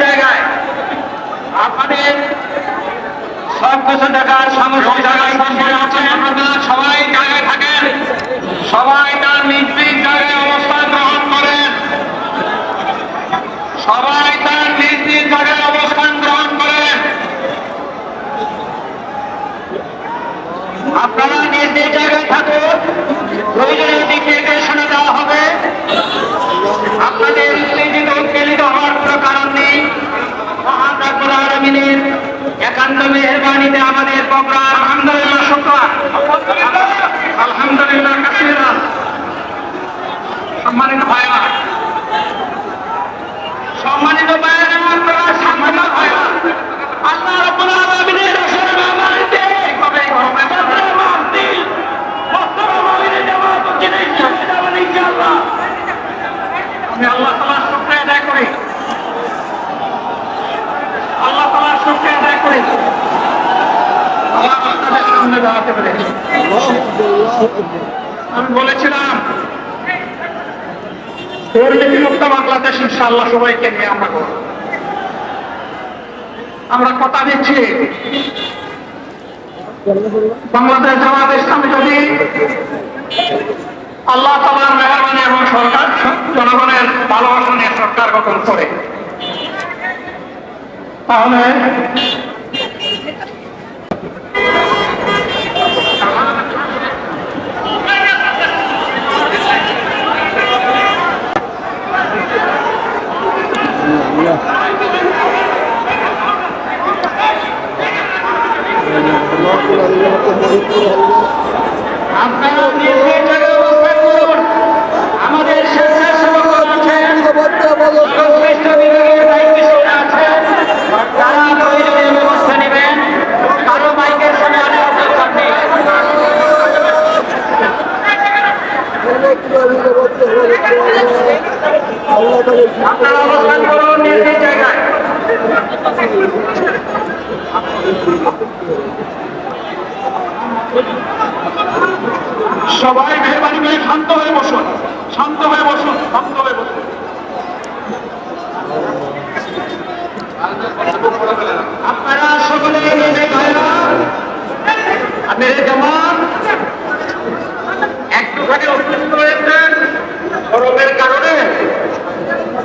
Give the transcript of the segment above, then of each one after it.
জায়গায় আপনাদের সব কিছু সবাই জায়গায় থাকেন। সবাই তার নিজ নিজ জায়গায় অবস্থান গ্রহণ করেন সবাই তার নিজ নিজ জায়গায় অবস্থান গ্রহণ করেন আপনারা নিজ নিজ জায়গায় থাকুন প্রয়োজনীয় দিক নির্দেশনা দেওয়া হবে আপনাদের উত্তেজিত উৎপীড়িত হওয়ার কোনো কারণ নেই মহান রাব্বুল আলামিনের একান্ত মেহরবানিতে আমাদের প্রোগ্রাম আলহামদুলিল্লাহ শুকর আলহামদুলিল্লাহ কাসিরা সম্মানিত ভাইরা সম্মানিত ভাইরা আপনারা সম্মানিত ভাইরা আল্লাহ রাব্বুল আলামিনের রসুলের মেহরবানিতে কবে হবে আপনারা মাহদিল মোহতারাম আমিনের জামাত উদ্দিন ইনশাআল্লাহ ইনশাআল্লাহ আমি বলেছিলাম বাংলাদেশ ইনশাআল্লাহ সবাইকে নিয়ে আমরা আমরা কথা দিচ্ছি, বাংলাদেশ জামাত ইসলামী যদি আল্লাহ সরকার জনগণের ভালোবাসা নিয়ে সরকার গঠন করে। তাহলে আপনারা আপনারা অবস্থান করুন নিজ নিজ জায়গায়। সবাই মেহরবানি করে শান্ত হয়ে বসুন, শান্ত হয়ে বসুন, শান্ত হয়ে বসুন। আপনারা সকলে নিজে ভাইরা মেরে জামান একটু থেকে অসুস্থ হয়েছেন, গরমের কারণে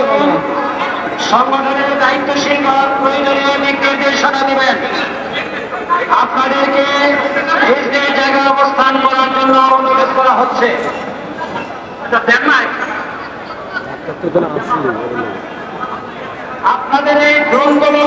করুন সংগঠনের দায়িত্বশীল প্রয়োজনীয় দিক নির্দেশনা দিবেন। আপনাদেরকে জায়গায় অবস্থান করার জন্য অনুরোধ করা হচ্ছে। আচ্ছা, দেন নাই? আপনাদের এই ড্রোনগুলো